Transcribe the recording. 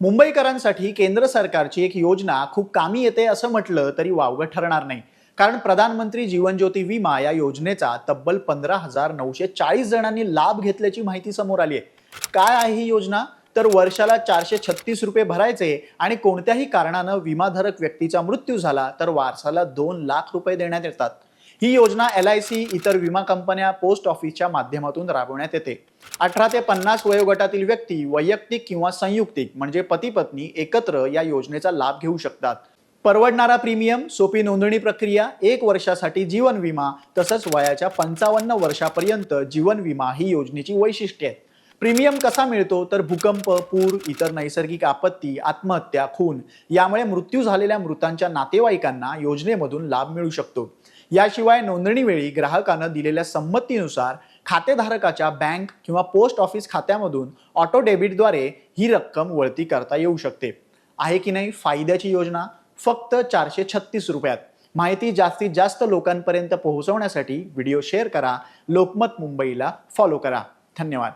मुंबईकरांसाठी केंद्र सरकारची एक योजना खूप कामी येते असं म्हटलं तरी वावगं ठरणार नाही. कारण प्रधानमंत्री जीवन ज्योती विमा या योजनेचा तब्बल पंधरा हजार नऊशे चाळीस जणांनी लाभ घेतल्याची माहिती समोर आली आहे. काय आहे ही योजना? तर वर्षाला चारशे छत्तीस रुपये भरायचे आणि कोणत्याही कारणानं विमाधारक व्यक्तीचा मृत्यू झाला तर वारसाला दोन लाख रुपये देण्यात येतात. ही योजना एल आय सी इतर विमा कंपन्या पोस्ट ऑफिसच्या माध्यमातून राबवण्यात येते. अठरा ते पन्नास वयोगटातील व्यक्ती वैयक्तिक किंवा संयुक्तिक म्हणजे पती पत्नी एकत्र या योजनेचा लाभ घेऊ शकतात. परवडणारा प्रीमियम सोपी नोंदणी प्रक्रिया एक वर्षासाठी जीवन विमा तसंच वयाच्या पंचावन्न वर्षापर्यंत जीवन विमा ही योजनेची वैशिष्ट्ये आहेत. प्रीमियम कसा मिळतो? तर भूकंप पूर इतर नैसर्गिक आपत्ती आत्महत्या खून यामुळे मृत्यू झालेल्या मृतांच्या नातेवाईकांना योजनेमधून लाभ मिळू शकतो. याशिवाय नोंदणीवेळी ग्राहकानं दिलेल्या संमतीनुसार खातेधारकाच्या बँक किंवा पोस्ट ऑफिस खात्यामधून ऑटो डेबिटद्वारे ही रक्कम वळती करता येऊ शकते. आहे की नाही? फायद्याची योजना? फक्त चारशे छत्तीस रुपयात. माहिती जास्तीत जास्त लोकांपर्यंत पोहोचवण्यासाठी व्हिडिओ शेअर करा. लोकमत मुंबईला फॉलो करा. धन्यवाद.